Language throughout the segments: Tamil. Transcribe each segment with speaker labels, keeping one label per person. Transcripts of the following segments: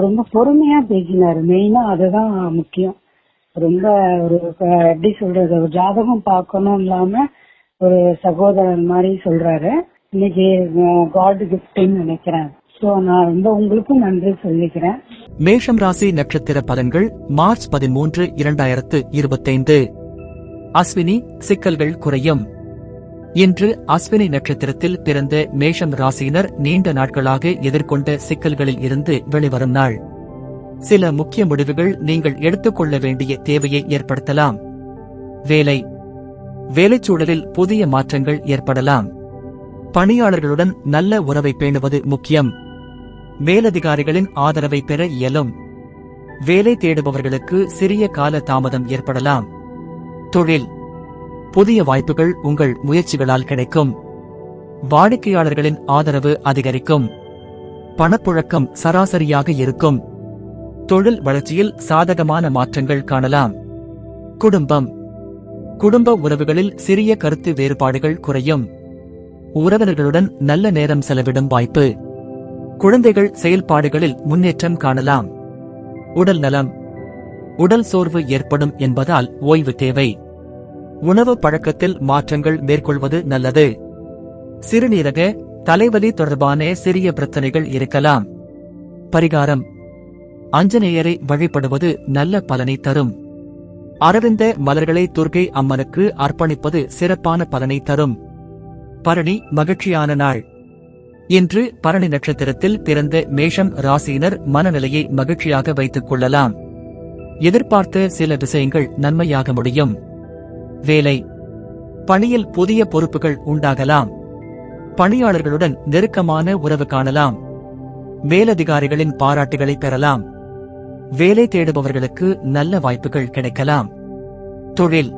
Speaker 1: ரொம்ப பொறுமையா பேசினாரு. மெயினா அதுதான் முக்கியம். ரொம்ப ஒரு எப்படி சொல்றது ஒரு ஜாதகம் பார்க்கணும் இல்லாம ஒரு சகோதரன் மாதிரி சொல்றாரு. இன்னைக்கு காட் கிஃப்ட்னு நினைக்கிறேன். சோ நான் ரொம்ப உங்களுக்கும் நன்றி சொல்லிக்கிறேன்.
Speaker 2: மேஷம் ராசி நட்சத்திர பலன்கள் மார்ச் பதிமூன்று இரண்டாயிரத்து இருபத்தைந்து. அஸ்வினி சிக்கல்கள் குறையும். இன்று அஸ்வினி நட்சத்திரத்தில் பிறந்த மேஷம் ராசியினர் நீண்ட நாட்களாக எதிர்கொண்ட சிக்கல்களில் இருந்து வெளிவரும் நாள். சில முக்கிய முடிவுகள் நீங்கள் எடுத்துக்கொள்ள வேண்டிய தேவையை ஏற்படுத்தலாம். வேலை. வேலைச்சூழலில் புதிய மாற்றங்கள் ஏற்படலாம். பணியாளர்களுடன் நல்ல உறவை பேணுவது முக்கியம். மேலதிகாரிகளின் ஆதரவை பெற இயலும். வேலை தேடுபவர்களுக்கு சிறிய கால தாமதம் ஏற்படலாம். தொழில். புதிய வாய்ப்புகள் உங்கள் முயற்சிகளால் கிடைக்கும். வாடிக்கையாளர்களின் ஆதரவு அதிகரிக்கும். பணப்புழக்கம் சராசரியாக இருக்கும். தொழில் வளர்ச்சியில் சாதகமான மாற்றங்கள் காணலாம். குடும்பம். குடும்ப உறவுகளில் சிறிய கருத்து வேறுபாடுகள் குறையும். உறவினர்களுடன் நல்ல நேரம் செலவிடும் வாய்ப்பு. குழந்தைகள் செயல்பாடுகளில் முன்னேற்றம் காணலாம். உடல் நலம். உடல் சோர்வு ஏற்படும் என்பதால் ஓய்வு தேவை. உணவு பழக்கத்தில் மாற்றங்கள் மேற்கொள்வது நல்லது. சிறுநீரக தலைவலி தொடர்பான சிறிய பிரச்சனைகள் இருக்கலாம். பரிகாரம். அஞ்சனேயரை வழிபடுவது நல்ல பலனை தரும். அரவிந்த மலர்களை துர்கை அம்மனுக்கு அர்ப்பணிப்பது சிறப்பான பலனை தரும். பரணி மகிழ்ச்சியான நாள். இன்று பரணி நட்சத்திரத்தில் பிறந்த மேஷம் ராசியினர் மனநிலையை மகிழ்ச்சியாக வைத்துக் கொள்ளலாம். எதிர்பார்த்த சில விஷயங்கள் நன்மையாக முடியும். வேலை. பணியில் புதிய பொறுப்புகள் உண்டாகலாம். பணியாளர்களுடன் நெருக்கமான உறவு காணலாம். மேலதிகாரிகளின் பாராட்டுகளை பெறலாம். வேலை தேடுபவர்களுக்கு நல்ல வாய்ப்புகள் கிடைக்கலாம். தொழில்.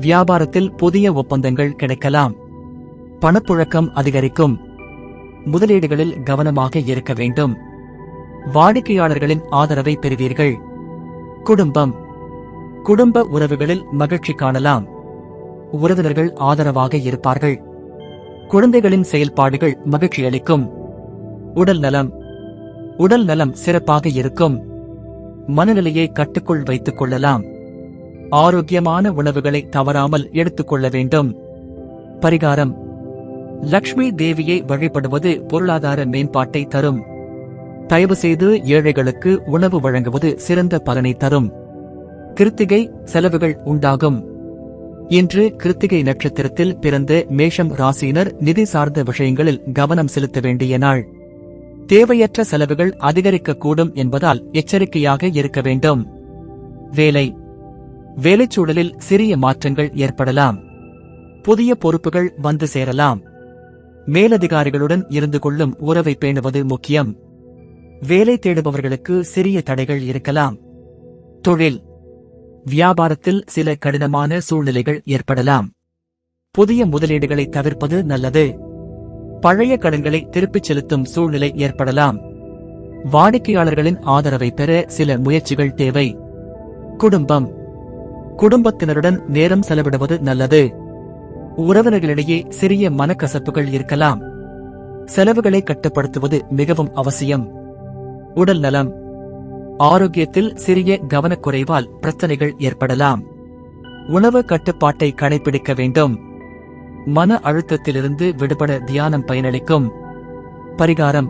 Speaker 2: வியாபாரத்தில் புதிய ஒப்பந்தங்கள் கிடைக்கலாம். பணப்புழக்கம் அதிகரிக்கும். முதலீடுகளில் கவனமாக இருக்க வேண்டும். வாடிக்கையாளர்களின் ஆதரவை பெறுவீர்கள். குடும்பம். குடும்ப உறவுகளில் மகிழ்ச்சி காணலாம். உறவினர்கள் ஆதரவாக இருப்பார்கள். குழந்தைகளின் செயல்பாடுகள் மகிழ்ச்சியளிக்கும் உடல் நலம். உடல் நலம் சிறப்பாக இருக்கும். மனநிலையை கட்டுக்குள் வைத்துக் கொள்ளலாம். ஆரோக்கியமான உணவுகளை தவறாமல் எடுத்துக்கொள்ள வேண்டும். பரிகாரம். லக்ஷ்மி தேவியை வழிபடுவது பொருளாதார மேம்பாட்டை தரும். தயவு செய்து ஏழைகளுக்கு உணவு வழங்குவது சிறந்த பலனை தரும். கிருத்திகை செலவுகள் உண்டாகும். இன்று கிருத்திகை நட்சத்திரத்தில் பிறந்த மேஷம் ராசியினர் நிதி சார்ந்த விஷயங்களில் கவனம் செலுத்த வேண்டிய நாள். தேவையற்ற செலவுகள் அதிகரிக்கக்கூடும் என்பதால் எச்சரிக்கையாக இருக்க வேண்டும். வேலை. வேலைச்சூழலில் சிறிய மாற்றங்கள் ஏற்படலாம். புதிய பொறுப்புகள் வந்து சேரலாம். மேலதிகாரிகளுடன் இருந்து கொள்ளும் உறவை பேணுவது முக்கியம். வேலை தேடுபவர்களுக்கு சிறிய தடைகள் இருக்கலாம். தொழில். வியாபாரத்தில் சில கடினமான சூழ்நிலைகள் ஏற்படலாம். புதிய முதலீடுகளை தவிர்ப்பது நல்லது. பழைய கடன்களை திருப்பிச் செலுத்தும் சூழ்நிலை ஏற்படலாம். வாடிக்கையாளர்களின் ஆதரவை பெற சில முயற்சிகள் தேவை. குடும்பம். குடும்பத்தினருடன் நேரம் செலவிடுவது நல்லது. உறவினர்களிடையே சிறிய மனக்கசப்புகள் இருக்கலாம். செலவுகளை கட்டுப்படுத்துவது மிகவும் அவசியம். உடல் நலம். ஆரோக்கியத்தில் சிறிய கவனக்குறைவால் பிரச்சனைகள் ஏற்படலாம். உணவு கட்டுப்பாட்டை கடைபிடிக்க வேண்டும். மன அழுத்தத்திலிருந்து விடுபட தியானம் பயனளிக்கும். பரிகாரம்.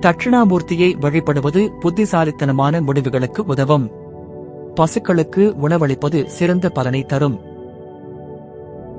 Speaker 2: தட்சிணாமூர்த்தியை வழிபடுவது புத்திசாலித்தனமான முடிவுகளுக்கு உதவும். பசுக்களுக்கு உணவளிப்பது சிறந்த பலனை தரும்.